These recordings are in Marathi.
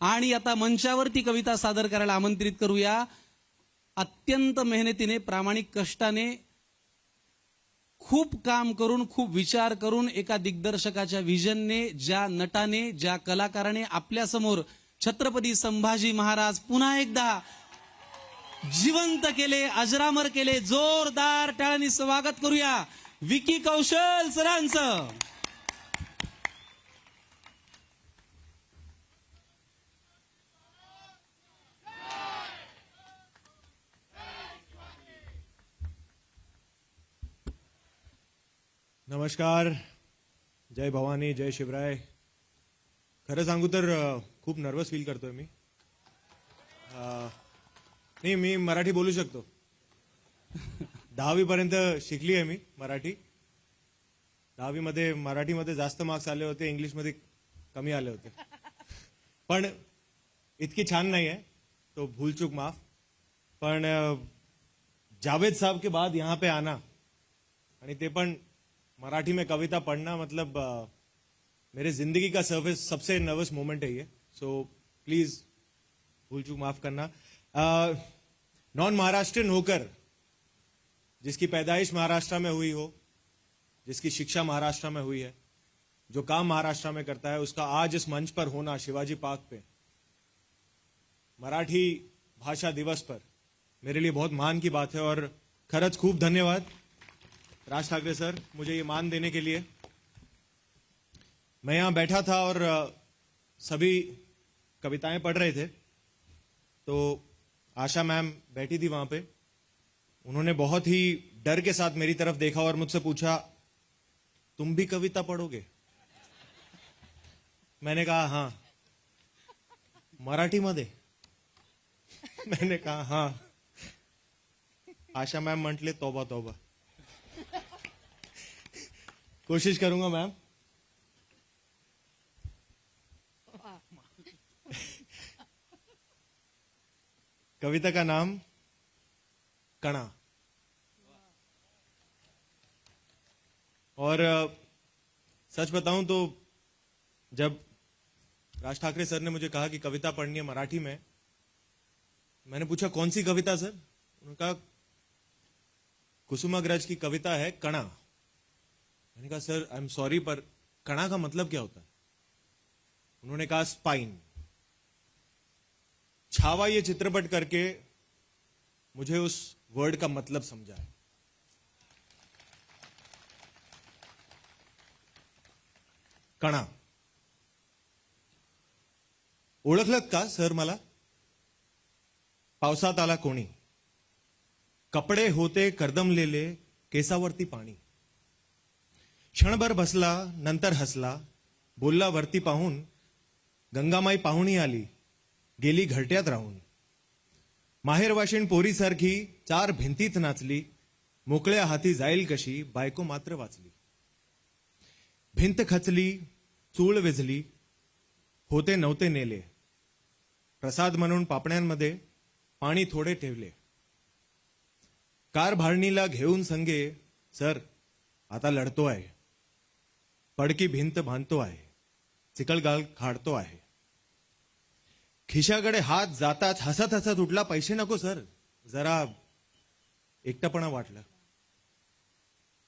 आणि आता मंचावरती कविता सादर करायला आमंत्रित करूया. अत्यंत मेहनतीने प्रामाणिक कष्टाने खूप काम करून खूप विचार करून एका दिग्दर्शकाच्या व्हिजनने ज्या नटाने ज्या कलाकाराने आपल्यासमोर छत्रपती संभाजी महाराज पुन्हा एकदा जिवंत केले अजरामर केले जोरदार टाळ्यांनी स्वागत करूया. विकी कौशल सरांचं. नमस्कार. जय भवानी जय शिवराय. खरं सांगू तर खूप नर्वस फील करतोय मी. नाही मी मराठी बोलू शकतो. दहावीपर्यंत शिकली आहे मी मराठी. दहावीमध्ये मराठीमध्ये जास्त मार्क्स आले होते इंग्लिशमध्ये कमी आले होते. पण इतकी छान नाही आहे तो भूलचूक माफ. पण जावेद साहब के बाद यहाँ पे आना. आणि ते पण मराठी में कविता पढ़ना मतलब अ, मेरे ज़िंदगी का सर्विस सबसे नर्वस मोमेंट है ये। सो प्लीज़ भूल चूक माफ़ करना। नॉन महाराष्ट्रियन होकर जिसकी पैदाइश महाराष्ट्र में हुई हो जिसकी शिक्षा महाराष्ट्र में हुई है जो काम महाराष्ट्र में करता है उसका आज इस मंच पर होना शिवाजी पार्क पे मराठी भाषा दिवस पर मेरे लिए बहुत मान की बात है और खरच खूब धन्यवाद। राज ठाकरे सर, मुझे ये मान देने के लिए। मैं यहाँ बैठा था और सभी कविताएँ पढ़ रहे थे। तो आशा मैम बैठी थी वहाँ पे। उन्होंने बहुत ही डर के साथ मेरी तरफ़ देखा और मुझसे पूछा, तुम भी कविता पढ़ोगे? मैंने कहा हाँ। मराठी मध्ये? मैंने कहा हाँ। आशा मैम म्हटले, तोबा तोबा। कोशिश करूँगा, मैम। कविता का नाम कणा। और सच बताऊँ तो जब राज ठाकरे सर ने मुझे कहा कि कविता पढ़नी है मराठी में, मैंने पूछा, कौन सी कविता, सर? उन्होंने कहा, कुसुमाग्रज की कविता है कणा। मैंने कहा सर आई एम सॉरी पर कणा का मतलब क्या होता है? उन्होंने कहा स्पाइन छावा ये चित्रपट करके मुझे उस वर्ड का मतलब समझा है। कणा। ओळखलं का सर मला? पावसात आला कोणी? कपडे होते कर्दमलेले केसावरती पाणी. क्षणभर बसला नंतर हसला. बोलला वरती पाहून गंगामाई पाहुणी आली. गेली घरट्यात राहून. माहेरवाशीण पोरीसारखी चार भिंतीत नाचली. मोकळ्या हाती जाईल कशी बायको मात्र वाचली. भिंत खचली चूळ वेझली. होते नव्हते नेले. प्रसाद म्हणून पापण्यांमध्ये पाणी थोडे ठेवले. कार भाडणीला घेऊन संगे सर आता लढतो आहे पडकी भिंत बांधतो आहे चिकलगाल खाडतो आहे. खिशाकडे हात जाताच हसत हसत उठला पैसे नको सर. जरा एकटपणा वाटला.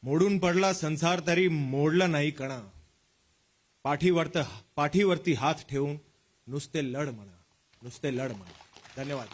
मोडून पडला संसार तरी मोडला नाही कणा. पाठीवरत पाठीवरती हात ठेवून नुसते लढ म्हणा नुसते लढ म्हणा. धन्यवाद.